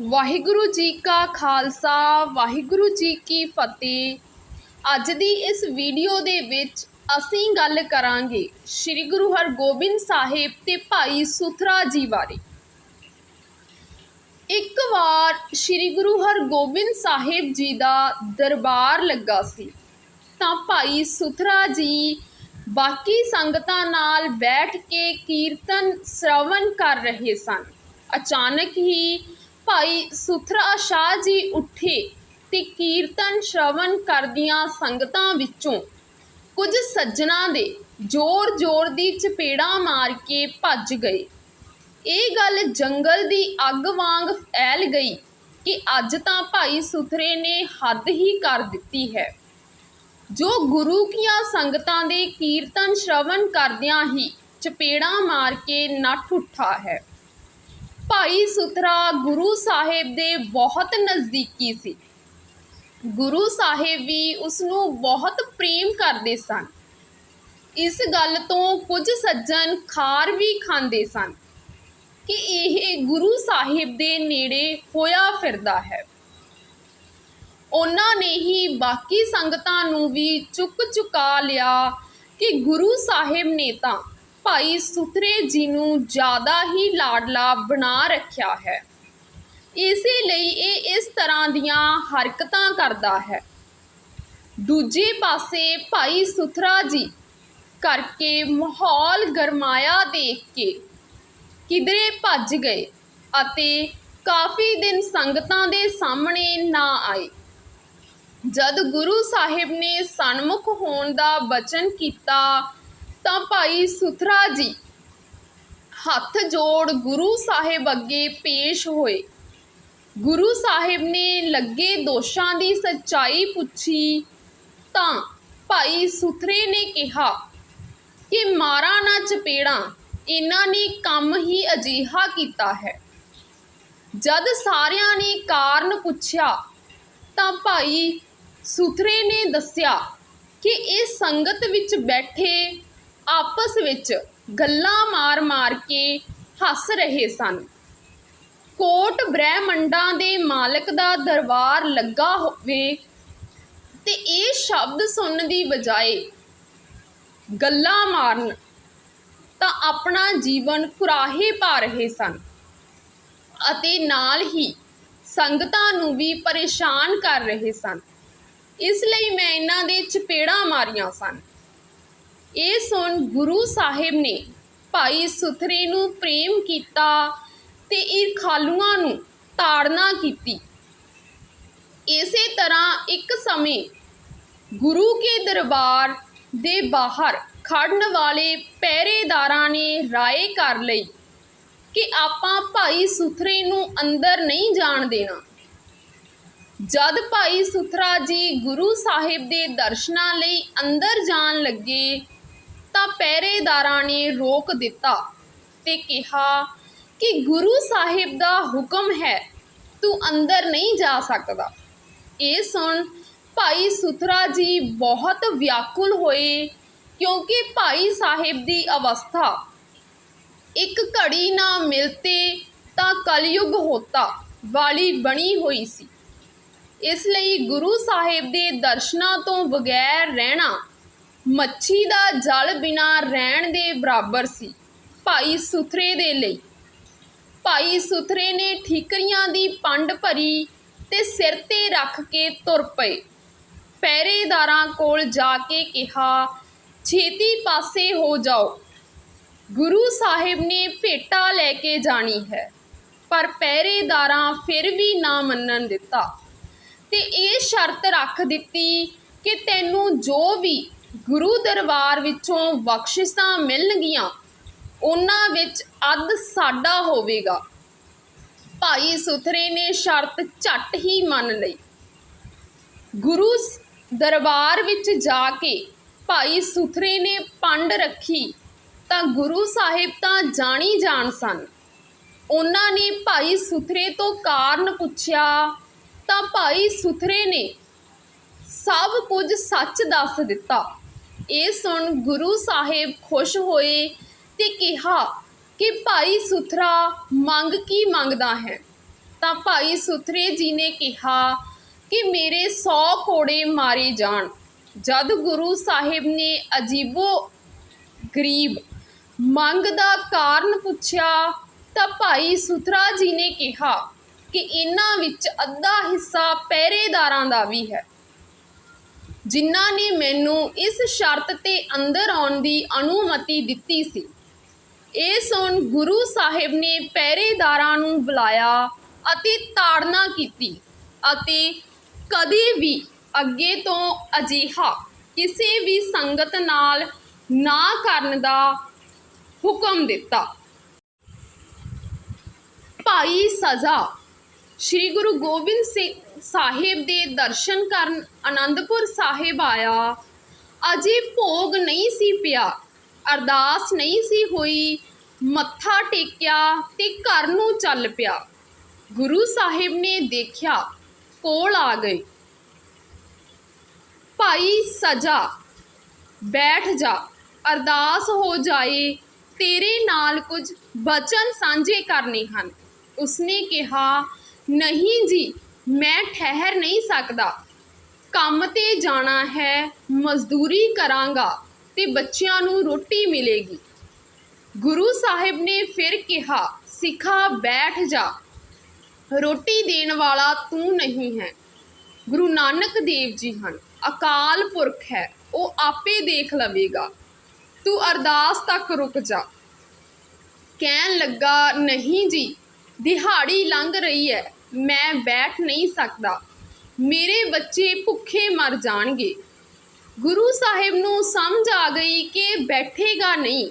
ਵਾਹਿਗੁਰੂ ਜੀ ਕਾ ਖਾਲਸਾ, ਵਾਹਿਗੁਰੂ ਜੀ ਕੀ ਫਤਿਹ। ਅੱਜ ਦੀ ਇਸ ਵੀਡੀਓ ਦੇ ਵਿੱਚ ਅਸੀਂ ਗੱਲ ਕਰਾਂਗੇ ਸ੍ਰੀ ਗੁਰੂ ਹਰਗੋਬਿੰਦ ਸਾਹਿਬ ਤੇ ਭਾਈ ਸੁਥਰਾ ਜੀ ਬਾਰੇ। ਇੱਕ ਵਾਰ ਸ੍ਰੀ ਗੁਰੂ ਹਰਗੋਬਿੰਦ ਸਾਹਿਬ ਜੀ ਦਾ ਦਰਬਾਰ ਲੱਗਾ ਸੀ, ਤਾਂ ਭਾਈ ਸੁਥਰਾ ਜੀ ਬਾਕੀ ਸੰਗਤਾਂ ਨਾਲ ਬੈਠ ਕੇ ਕੀਰਤਨ, ਸਰਵਣ ਕਰ ਰਹੇ ਸਨ। ਅਚਾਨਕ ਹੀ ਭਾਈ ਸੁਥਰਾ ਸ਼ਾਹ ਜੀ ਉੱਠੇ ਤੇ ਕੀਰਤਨ ਸ਼ਰਵਨ ਕਰਦੀਆਂ ਸੰਗਤਾਂ ਵਿੱਚੋਂ ਕੁਝ ਸੱਜਣਾ ਦੇ ਜ਼ੋਰ-ਜ਼ੋਰ ਦੀ ਚਪੇੜਾਂ ਮਾਰ ਕੇ ਭੱਜ ਗਏ। ਇਹ ਗੱਲ ਜੰਗਲ ਦੀ ਅੱਗ ਵਾਂਗ ਫੈਲ ਗਈ ਕਿ ਅੱਜ ਤਾਂ ਭਾਈ ਸੁਥਰੇ ਨੇ ਹੱਦ ਹੀ ਕਰ ਦਿੱਤੀ ਹੈ। ਜੋ ਗੁਰੂ ਕੀਆਂ ਸੰਗਤਾਂ ਦੇ ਕੀਰਤਨ ਸ਼ਰਵਨ ਕਰਦਿਆਂ ਹੀ ਚਪੇੜਾਂ ਮਾਰ ਕੇ ਨੱਠ ਉੱਠਾ ਹੈ। ਭਾਈ ਸੁਥਰਾ ਗੁਰੂ ਸਾਹਿਬ ਦੇ ਬਹੁਤ ਨਜ਼ਦੀਕੀ ਸੀ। ਗੁਰੂ ਸਾਹਿਬ ਵੀ ਉਸ ਨੂੰ ਬਹੁਤ ਪ੍ਰੇਮ ਕਰਦੇ ਸਨ। ਇਸ ਗੱਲ ਤੋਂ ਕੁਝ ਸੱਜਣ ਖਾਰ ਵੀ ਖਾਂਦੇ ਸਨ ਕਿ ਇਹ ਗੁਰੂ ਸਾਹਿਬ ਦੇ ਨੇੜੇ ਹੋਇਆ ਫਿਰਦਾ ਹੈ। ਉਹਨਾਂ ਨੇ ਹੀ ਬਾਕੀ ਸੰਗਤਾਂ ਨੂੰ ਵੀ ਚੁੱਕ ਚੁਕਾ ਲਿਆ ਕਿ ਗੁਰੂ ਸਾਹਿਬ ਨੇ ਤਾਂ ਭਾਈ ਸੁਥਰੇ ਜੀ ਨੂੰ ਜ਼ਿਆਦਾ ਹੀ ਲਾਡਲਾ ਬਣਾ ਰੱਖਿਆ ਹੈ। ਇਸੇ ਲਈ ਇਹ ਇਸ ਤਰ੍ਹਾਂ ਦੀਆਂ ਹਰਕਤਾਂ ਕਰਦਾ ਹੈ। ਦੂਜੇ ਪਾਸੇ ਭਾਈ ਸੁਥਰਾ ਜੀ ਕਰਕੇ ਮਾਹੌਲ ਗਰਮਾਇਆ ਦੇਖ ਕੇ ਕਿਧਰੇ ਭੱਜ ਗਏ ਅਤੇ ਕਾਫੀ ਦਿਨ ਸੰਗਤਾਂ ਦੇ ਸਾਹਮਣੇ ਨਾ ਆਏ। ਜਦ ਗੁਰੂ ਸਾਹਿਬ ਨੇ ਸਨਮੁਖ ਹੋਣ ਦਾ ਬਚਨ ਕੀਤਾ ਤਾਂ ਭਾਈ ਸੁਥਰਾ ਜੀ ਹੱਥ ਜੋੜ ਗੁਰੂ ਸਾਹਿਬ ਅੱਗੇ ਪੇਸ਼ ਹੋਏ। ਗੁਰੂ ਸਾਹਿਬ ਨੇ ਲੱਗੇ ਦੋਸ਼ਾਂ ਦੀ ਸੱਚਾਈ ਪੁੱਛੀ ਤਾਂ ਭਾਈ ਸੁਥਰੇ ਨੇ ਕਿਹਾ ਕਿ ਮਾਰਾ ਨਾ ਚਪੇੜਾਂ, ਇਹਨਾਂ ਨੇ ਕੰਮ ਹੀ ਅਜੀਹਾ ਕੀਤਾ ਹੈ। ਜਦ ਸਾਰਿਆਂ ਨੇ ਕਾਰਨ ਪੁੱਛਿਆ ਤਾਂ ਭਾਈ ਸੁਥਰੇ ਨੇ ਦੱਸਿਆ ਕਿ ਇਹ ਸੰਗਤ ਵਿੱਚ ਬੈਠੇ ਆਪਸ ਵਿੱਚ ਗੱਲਾਂ ਮਾਰ-ਮਾਰ ਕੇ ਹੱਸ ਰਹੇ ਸਨ। ਕੋਟ ਬ੍ਰਹਿਮੰਡਾਂ ਦੇ ਮਾਲਕ ਦਾ ਦਰਬਾਰ ਲੱਗਾ ਹੋਵੇ ਤੇ ਇਹ ਸ਼ਬਦ ਸੁਣਨ ਦੀ ਬਜਾਏ ਗੱਲਾਂ ਮਾਰਨ ਤਾਂ ਆਪਣਾ ਜੀਵਨ ਕੁਰਾਹੇ ਪਾ ਰਹੇ ਸਨ ਅਤੇ ਨਾਲ ਹੀ ਸੰਗਤਾਂ ਨੂੰ ਵੀ ਪਰੇਸ਼ਾਨ ਕਰ ਰਹੇ ਸਨ। ਇਸ ਲਈ ਮੈਂ ਇਹਨਾਂ ਦੇ ਚਪੇੜਾਂ ਮਾਰੀਆਂ ਸਨ। ਇਹ ਸੁਣ ਗੁਰੂ ਸਾਹਿਬ ਨੇ ਭਾਈ ਸੁਥਰੇ ਨੂੰ ਪ੍ਰੇਮ ਕੀਤਾ ਤੇ ਈਰਖਾਲੂਆਂ ਨੂੰ ਤਾੜਨਾ ਕੀਤੀ। ਇਸੇ ਤਰ੍ਹਾਂ ਇੱਕ ਸਮੇਂ ਗੁਰੂ ਕੇ ਦਰਬਾਰ ਦੇ ਬਾਹਰ ਖੜਨ ਵਾਲੇ ਪਹਿਰੇਦਾਰਾਂ ਨੇ ਰਾਏ ਕਰ ਲਈ ਕਿ ਆਪਾਂ ਭਾਈ ਸੁਥਰੇ ਨੂੰ ਅੰਦਰ ਨਹੀਂ ਜਾਣ ਦੇਣਾ। ਜਦ ਭਾਈ ਸੁਥਰਾ ਜੀ ਗੁਰੂ ਸਾਹਿਬ ਦੇ ਦਰਸ਼ਨਾਂ ਲਈ ਅੰਦਰ ਜਾਣ ਲੱਗੇ ਤਾਂ ਪਹਿਰੇਦਾਰਾਂ ਨੇ ਰੋਕ ਦਿੱਤਾ ਤੇ ਕਿਹਾ ਕਿ ਗੁਰੂ ਸਾਹਿਬ ਦਾ ਹੁਕਮ ਹੈ, ਤੂੰ ਅੰਦਰ ਨਹੀਂ ਜਾ ਸਕਦਾ। ਇਹ ਸੁਣ ਭਾਈ ਸੁਥਰਾ ਜੀ ਬਹੁਤ ਵਿਆਕੁਲ ਹੋਏ, ਕਿਉਂਕਿ ਭਾਈ ਸਾਹਿਬ ਦੀ ਅਵਸਥਾ ਇੱਕ ਘੜੀ ਨਾ ਮਿਲਤੇ ਤਾਂ ਕਲਯੁਗ ਹੋਤਾ, ਵਾਲੀ ਬਣੀ ਹੋਈ ਸੀ। ਇਸ ਲਈ ਗੁਰੂ ਸਾਹਿਬ ਦੇ ਦਰਸ਼ਨਾਂ ਤੋਂ ਬਗੈਰ ਰਹਿਣਾ ਮੱਛੀ ਦਾ ਜਲ ਬਿਨਾ ਰਹਿਣ ਦੇ ਬਰਾਬਰ ਸੀ। ਭਾਈ ਸੁਥਰੇ ਦੇ ਲਈ। ਭਾਈ ਸੁਥਰੇ ਨੇ ਠੀਕਰੀਆਂ ਦੀ ਪੰਡ ਭਰੀ ਤੇ ਸਿਰ ਤੇ ਰੱਖ ਕੇ ਤੁਰ ਪਏ। ਪਹਿਰੇਦਾਰਾਂ ਕੋਲ ਜਾ ਕੇ ਕਿਹਾ, ਛੇਤੀ ਪਾਸੇ ਹੋ ਜਾਓ। ਗੁਰੂ ਸਾਹਿਬ ਨੇ ਭੇਟਾ ਲੈ ਕੇ ਜਾਣੀ ਹੈ। ਪਰ ਪਹਿਰੇਦਾਰਾਂ ਫਿਰ ਵੀ ਨਾ ਮੰਨਣ ਦਿੱਤਾ। ਤੇ ਇਹ ਸ਼ਰਤ ਰੱਖ ਦਿੱਤੀ ਕਿ ਤੈਨੂੰ ਜੋ ਵੀ ਗੁਰੂ ਦਰਬਾਰ ਵਿੱਚੋਂ ਬਖਸ਼ਿਸ਼ਾਂ ਮਿਲਣਗੀਆਂ, ਉਹਨਾਂ ਵਿੱਚ ਅੱਧ ਸਾਡਾ ਹੋਵੇਗਾ। ਭਾਈ ਸੁਥਰੇ ਨੇ ਸ਼ਰਤ ਝੱਟ ਹੀ ਮੰਨ ਲਈ। ਗੁਰੂ ਦਰਬਾਰ ਵਿੱਚ ਜਾ ਕੇ ਭਾਈ ਸੁਥਰੇ ਨੇ ਪੰਡ ਰੱਖੀ, ਤਾਂ ਗੁਰੂ ਸਾਹਿਬ ਤਾਂ ਜਾਣੀ ਜਾਣ ਸਨ। ਉਹਨਾਂ ਨੇ ਭਾਈ ਸੁਥਰੇ ਤੋਂ ਕਾਰਨ ਪੁੱਛਿਆ, ਤਾਂ ਭਾਈ ਸੁਥਰੇ ਨੇ ਸਭ ਕੁਝ ਸੱਚ ਦੱਸ ਦਿੱਤਾ। ਇਹ ਸੁਣ ਗੁਰੂ ਸਾਹਿਬ ਖੁਸ਼ ਹੋਏ ਤੇ ਕਿਹਾ ਕਿ ਭਾਈ ਸੁਥਰਾ, ਮੰਗ ਕੀ ਮੰਗਦਾ ਹੈ? ਤਾਂ ਭਾਈ ਸੁਥਰੇ ਜੀ ਨੇ ਕਿਹਾ ਕਿ ਮੇਰੇ 100 ਕੋੜੇ ਮਾਰੇ ਜਾਣ। ਜਦ ਗੁਰੂ ਸਾਹਿਬ ਨੇ ਅਜੀਬੋ ਗਰੀਬ ਮੰਗ ਦਾ ਕਾਰਨ ਪੁੱਛਿਆ, ਤਾਂ ਭਾਈ ਸੁਥਰਾ ਜੀ ਨੇ ਕਿਹਾ ਕਿ ਇਹਨਾਂ ਵਿੱਚ ਅੱਧਾ ਹਿੱਸਾ ਪਹਿਰੇਦਾਰਾਂ ਦਾ ਵੀ ਹੈ। ਜਿਨ੍ਹਾਂ ਨੇ ਮੈਨੂੰ ਇਸ ਸ਼ਰਤ ਤੇ ਅੰਦਰ ਆਉਣ ਦੀ ਅਨੁਮਤੀ ਦਿੱਤੀ ਸੀ। ਇਹ ਸੁਣ ਗੁਰੂ ਸਾਹਿਬ ਨੇ ਪਹਿਰੇਦਾਰਾਂ ਨੂੰ ਬੁਲਾਇਆ ਅਤੇ ਤਾੜਨਾ ਕੀਤੀ ਅਤੇ ਕਦੇ ਵੀ ਅੱਗੇ ਤੋਂ ਅਜਿਹਾ ਕਿਸੇ ਵੀ ਸੰਗਤ ਨਾਲ ਨਾ ਕਰਨ ਦਾ ਹੁਕਮ ਦਿੱਤਾ। ਭਾਈ ਸਜ਼ਾ, ਸ੍ਰੀ ਗੁਰੂ ਗੋਬਿੰਦ ਸਿੰਘ ਸਾਹਿਬ ਦੇ ਦਰਸ਼ਨ ਕਰਨ ਆਨੰਦਪੁਰ ਸਾਹਿਬ ਆਇਆ। ਅਜੇ ਭੋਗ ਨਹੀਂ ਸੀ ਪਿਆ, ਅਰਦਾਸ ਨਹੀਂ ਸੀ ਹੋਈ, ਮੱਥਾ ਟੇਕਿਆ ਤੇ ਘਰ ਨੂੰ ਚੱਲ ਪਿਆ। ਗੁਰੂ ਸਾਹਿਬ ਨੇ ਦੇਖਿਆ, ਕੋਲ ਆ ਗਏ। ਭਾਈ, ਸਜਾ, ਬੈਠ ਜਾ, ਅਰਦਾਸ ਹੋ ਜਾਏ, ਤੇਰੇ ਨਾਲ ਕੁਝ ਬਚਨ ਸਾਂਝੇ ਕਰਨੇ ਹਨ। ਉਸਨੇ ਕਿਹਾ, ਨਹੀਂ ਜੀ ਮੈਂ ਠਹਿਰ ਨਹੀਂ ਸਕਦਾ। ਕੰਮ ਤੇ ਜਾਣਾ ਹੈ, ਮਜ਼ਦੂਰੀ ਕਰਾਂਗਾ ਤੇ ਬੱਚਿਆਂ ਨੂੰ ਰੋਟੀ ਮਿਲੇਗੀ। ਗੁਰੂ ਸਾਹਿਬ ਨੇ ਫਿਰ ਕਿਹਾ, ਸਿੱਖਾ ਬੈਠ ਜਾ। ਰੋਟੀ ਦੇਣ ਵਾਲਾ ਤੂੰ ਨਹੀਂ ਹੈ। ਗੁਰੂ ਨਾਨਕ ਦੇਵ ਜੀ ਹਨ, ਅਕਾਲ ਪੁਰਖ ਹੈ, ਉਹ ਆਪੇ ਦੇਖ ਲਵੇਗਾ। ਤੂੰ ਅਰਦਾਸ ਤੱਕ ਰੁਕ ਜਾ। ਕਹਿਣ ਲੱਗਾ, ਨਹੀਂ ਜੀ, ਦਿਹਾੜੀ ਲੰਘ ਰਹੀ ਹੈ। ਮੈਂ ਬੈਠ ਨਹੀਂ ਸਕਦਾ। ਮੇਰੇ ਬੱਚੇ ਭੁੱਖੇ ਮਰ ਜਾਣਗੇ। ਗੁਰੂ ਸਾਹਿਬ ਨੂੰ ਸਮਝ ਆ ਗਈ ਕਿ ਬੈਠੇਗਾ ਨਹੀਂ।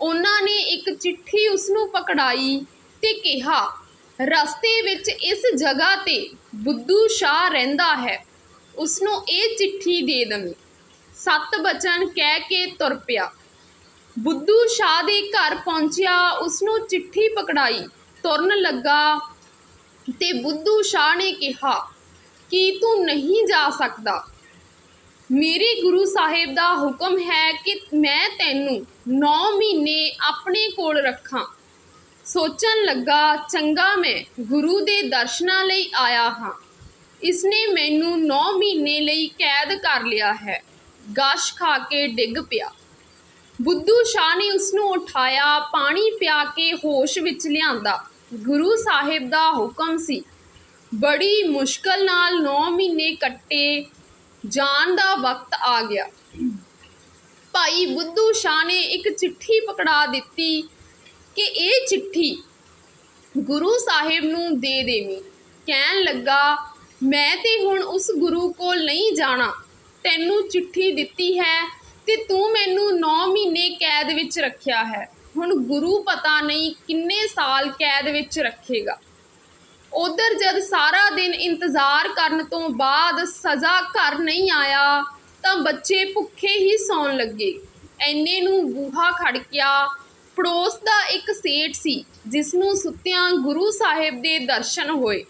ਉਹਨਾਂ ਨੇ ਇੱਕ ਚਿੱਠੀ ਉਸ ਨੂੰ ਪਕੜਾਈ ਤੇ ਕਿਹਾ, ਰਸਤੇ ਵਿੱਚ ਇਸ ਜਗ੍ਹਾ ਤੇ ਬੁੱਧੂ ਸ਼ਾਹ ਰਹਿੰਦਾ ਹੈ। ਉਸ ਨੂੰ ਇਹ ਚਿੱਠੀ ਦੇ ਦਵੀਂ। ਸੱਤ ਬਚਨ ਕਹਿ ਕੇ ਤੁਰ ਪਿਆ। ਬੁੱਧੂ ਸ਼ਾਹ ਦੇ ਘਰ ਪਹੁੰਚਿਆ ਉਸ ਨੂੰ ਚਿੱਠੀ ਪਕੜਾਈ। ਤੁਰਨ ਲੱਗਾ ਤੇ ਬੁੱਧੂ ਸ਼ਾਹ ਨੇ ਕਿਹਾ, ਕਿ ਤੂੰ ਨਹੀਂ ਜਾ ਸਕਦਾ? ਮੇਰੇ ਗੁਰੂ ਸਾਹਿਬ ਦਾ ਹੁਕਮ ਹੈ ਕਿ ਮੈਂ ਤੈਨੂੰ 9 ਮਹੀਨੇ ਆਪਣੇ ਕੋਲ ਰੱਖਾਂ। ਸੋਚਣ ਲੱਗਾ, ਚੰਗਾ ਮੈਂ ਗੁਰੂ ਦੇ ਦਰਸ਼ਨਾਂ ਲਈ ਆਇਆ ਹਾਂ। ਇਸਨੇ ਮੈਨੂੰ 9 ਮਹੀਨੇ ਲਈ ਕੈਦ ਕਰ ਲਿਆ ਹੈ। ਗਾਸ਼ ਖਾ ਕੇ ਡਿੱਗ ਪਿਆ। ਬੁੱਧੂ ਸ਼ਾਹ ਨੇ ਉਸ ਨੂੰ ਉਠਾਇਆ, ਪਾਣੀ ਪਿਆ ਕੇ ਹੋਸ਼ ਵਿੱਚ ਲਿਆਂਦਾ। ਗੁਰੂ ਸਾਹਿਬ ਦਾ ਹੁਕਮ ਸੀ। ਬੜੀ ਮੁਸ਼ਕਲ ਨਾਲ 9 ਮਹੀਨੇ ਕੱਟੇ ਜਾਣ ਦਾ ਵਕਤ ਆ ਗਿਆ। ਭਾਈ ਬੁੱਧੂ ਸ਼ਾਹ ਨੇ ਇੱਕ ਚਿੱਠੀ ਪਕੜਾ ਦਿੱਤੀ ਕਿ ਇਹ ਚਿੱਠੀ ਗੁਰੂ ਸਾਹਿਬ ਨੂੰ ਦੇ ਦੇਵੀਂ। ਕਹਿਣ ਲੱਗਾ, ਮੈਂ ਤੇ ਹੁਣ ਉਸ ਗੁਰੂ ਕੋਲ ਨਹੀਂ ਜਾਣਾ। ਤੈਨੂੰ ਚਿੱਠੀ ਦਿੱਤੀ ਹੈ ਤੇ ਤੂੰ ਮੈਨੂੰ 9 ਮਹੀਨੇ ਕੈਦ ਵਿੱਚ ਰੱਖਿਆ ਹੈ। ਹੁਣ ਗੁਰੂ ਪਤਾ ਨਹੀਂ ਕਿੰਨੇ ਸਾਲ ਕੈਦ ਵਿੱਚ ਰੱਖੇਗਾ। ਉਧਰ ਜਦ ਸਾਰਾ ਦਿਨ ਇੰਤਜ਼ਾਰ ਕਰਨ ਤੋਂ ਬਾਅਦ ਸਜ਼ਾ ਘਰ ਨਹੀਂ ਆਇਆ, ਤਾਂ ਬੱਚੇ ਭੁੱਖੇ ਹੀ ਸੌਣ ਲੱਗੇ। ਐਨੇ ਨੂੰ ਬੂਹਾ ਖੜਕਿਆ ਪੜੋਸ ਦਾ ਇੱਕ ਸੇਠ ਸੀ, ਜਿਸ ਨੂੰ ਸੁੱਤਿਆਂ ਗੁਰੂ ਸਾਹਿਬ ਦੇ ਦਰਸ਼ਨ ਹੋਏ।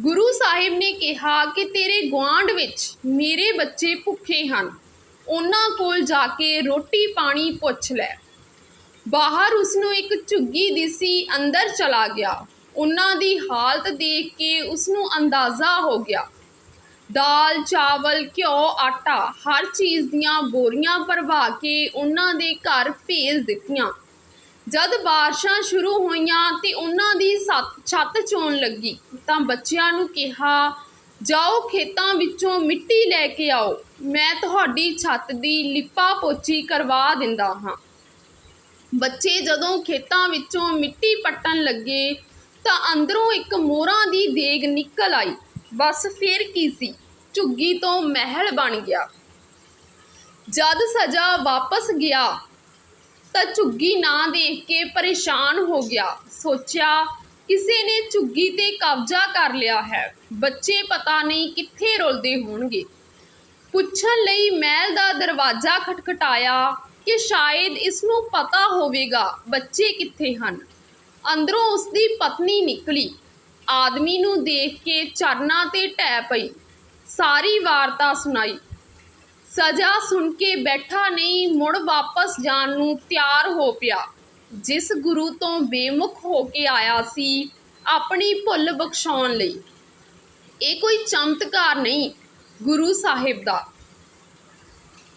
ਗੁਰੂ ਸਾਹਿਬ ਨੇ ਕਿਹਾ ਕਿ ਤੇਰੇ ਗੁਆਂਢ ਵਿੱਚ ਮੇਰੇ ਬੱਚੇ ਭੁੱਖੇ ਹਨ। ਉਹਨਾਂ ਕੋਲ ਜਾ ਕੇ ਰੋਟੀ ਪਾਣੀ ਪੁੱਛ ਲੈ। ਬਾਹਰ ਉਸਨੂੰ ਇੱਕ ਝੁੱਗੀ ਦਿਸੀ ਅੰਦਰ ਚਲਾ ਗਿਆ। ਉਹਨਾਂ ਦੀ ਹਾਲਤ ਦੇਖ ਕੇ ਉਸਨੂੰ ਅੰਦਾਜ਼ਾ ਹੋ ਗਿਆ। ਦਾਲ, ਚਾਵਲ, ਘਿਓ, ਆਟਾ, ਹਰ ਚੀਜ਼ ਦੀਆਂ ਬੋਰੀਆਂ ਭਰਵਾ ਕੇ ਉਹਨਾਂ ਦੇ ਘਰ ਭੇਜ ਦਿੱਤੀਆਂ। ਜਦ ਬਾਰਿਸ਼ਾਂ ਸ਼ੁਰੂ ਹੋਈਆਂ ਤੇ ਉਹਨਾਂ ਦੀ ਸੱਤ- ਛੱਤ ਚੋਣ ਲੱਗੀ ਤਾਂ ਬੱਚਿਆਂ ਨੂੰ ਕਿਹਾ, ਜਾਓ ਖੇਤਾਂ ਵਿੱਚੋਂ ਮਿੱਟੀ ਲੈ ਕੇ ਆਓ। ਮੈਂ ਤੁਹਾਡੀ ਛੱਤ ਦੀ ਲਿਪਾ ਪੋਚੀ ਕਰਵਾ ਦਿੰਦਾ ਹਾਂ। ਬੱਚੇ ਜਦੋਂ ਖੇਤਾਂ ਵਿੱਚੋਂ ਮਿੱਟੀ ਪੱਟਣ ਲੱਗੇ ਤਾਂ ਅੰਦਰੋਂ ਇੱਕ ਮੋਹਰਾਂ ਦੀ ਦੇਗ ਨਿਕਲ ਆਈ। ਬਸ ਫਿਰ ਕੀ ਸੀ? ਝੁੱਗੀ ਤੋਂ ਮਹਿਲ ਬਣ ਗਿਆ। ਜਦ ਸਜਾ ਵਾਪਸ ਗਿਆ ਤਾਂ ਝੁੱਗੀ ਨਾ ਦੇਖ ਕੇ ਪਰੇਸ਼ਾਨ ਹੋ ਗਿਆ। ਸੋਚਿਆ ਕਿਸੇ ਨੇ ਝੁੱਗੀ ਤੇ ਕਬਜ਼ਾ ਕਰ ਲਿਆ ਹੈ। ਬੱਚੇ ਪਤਾ ਨਹੀਂ ਕਿੱਥੇ ਰੁਲਦੇ ਹੋਣਗੇ। ਪੁੱਛਣ ਲਈ ਮਹਿਲ ਦਾ ਦਰਵਾਜ਼ਾ ਖਟਖਟਾਇਆ ਕਿ ਸ਼ਾਇਦ ਇਸ ਨੂੰ ਪਤਾ ਹੋਵੇਗਾ ਬੱਚੇ ਕਿੱਥੇ ਹਨ। ਅੰਦਰੋਂ ਉਸ ਦੀ ਪਤਨੀ ਨਿਕਲੀ। ਆਦਮੀ ਨੂੰ ਦੇਖ ਕੇ ਚਰਨਾਂ ਤੇ ਢਹਿ ਪਈ। ਸਾਰੀ ਵਾਰਤਾ ਸੁਣਾਈ। ਸਜ਼ਾ ਸੁਣ ਕੇ ਬੈਠਾ ਨਹੀਂ, ਮੁੜ ਵਾਪਸ ਜਾਣ ਨੂੰ ਤਿਆਰ ਹੋ ਪਿਆ। ਜਿਸ ਗੁਰੂ ਤੋਂ ਬੇਮੁਖ ਹੋ ਕੇ ਆਇਆ ਸੀ, ਆਪਣੀ ਭੁੱਲ ਬਖਸ਼ਾਉਣ ਲਈ। ਇਹ ਕੋਈ ਚਮਤਕਾਰ ਨਹੀਂ ਗੁਰੂ ਸਾਹਿਬ ਦਾ।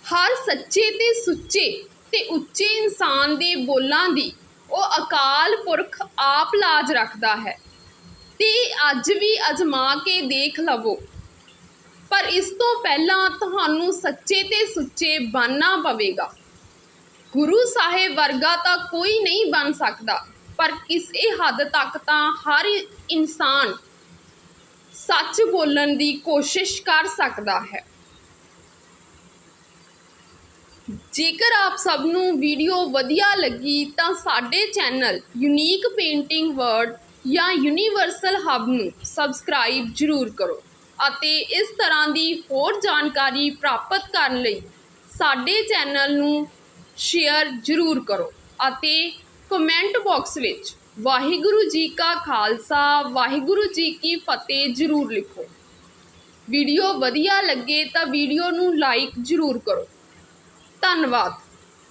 ਹਰ ਸੱਚੇ ਤੇ ਸੁੱਚੇ ਤੇ ਉੱਚੇ ਇਨਸਾਨ ਦੇ ਬੋਲਾਂ ਦੀ ਉਹ ਅਕਾਲ ਪੁਰਖ ਆਪ ਲਾਜ ਰੱਖਦਾ ਹੈ। ਤੇ ਅੱਜ ਵੀ ਅਜਮਾ ਕੇ ਦੇਖ ਲਵੋ। ਪਰ ਇਸ ਤੋਂ ਪਹਿਲਾਂ ਤੁਹਾਨੂੰ ਸੱਚੇ ਤੇ ਸੁੱਚੇ ਬਣਨਾ ਪਵੇਗਾ। ਗੁਰੂ ਸਾਹਿਬ ਵਰਗਾ ਤਾਂ ਕੋਈ ਨਹੀਂ ਬਣ ਸਕਦਾ, ਪਰ ਕਿਸੇ ਹੱਦ ਤੱਕ ਤਾਂ ਹਰ ਇਨਸਾਨ ਸੱਚ ਬੋਲਣ ਦੀ ਕੋਸ਼ਿਸ਼ ਕਰ ਸਕਦਾ ਹੈ। ਜੇਕਰ ਆਪ ਸਭ ਨੂੰ ਵੀਡੀਓ ਵਧੀਆ ਲੱਗੀ ਤਾਂ ਸਾਡੇ ਚੈਨਲ ਯੂਨੀਕ ਪੇਂਟਿੰਗ ਵਰਡ ਜਾਂ ਯੂਨੀਵਰਸਲ ਹੱਬ ਨੂੰ ਸਬਸਕ੍ਰਾਈਬ ਜ਼ਰੂਰ ਕਰੋ ਅਤੇ ਇਸ ਤਰ੍ਹਾਂ ਦੀ ਹੋਰ ਜਾਣਕਾਰੀ ਪ੍ਰਾਪਤ ਕਰਨ ਲਈ ਸਾਡੇ ਚੈਨਲ ਨੂੰ ਸ਼ੇਅਰ ਜ਼ਰੂਰ ਕਰੋ ਅਤੇ ਕਮੈਂਟ ਬਾਕਸ ਵਿੱਚ ਵਾਹਿਗੁਰੂ ਜੀ ਕਾ ਖਾਲਸਾ, ਵਾਹਿਗੁਰੂ ਜੀ ਕੀ ਫਤਿਹ ਜ਼ਰੂਰ ਲਿਖੋ। ਵੀਡੀਓ ਵਧੀਆ ਲੱਗੇ ਤਾਂ ਵੀਡੀਓ ਨੂੰ ਲਾਈਕ ਜ਼ਰੂਰ ਕਰੋ। ਧੰਨਵਾਦ।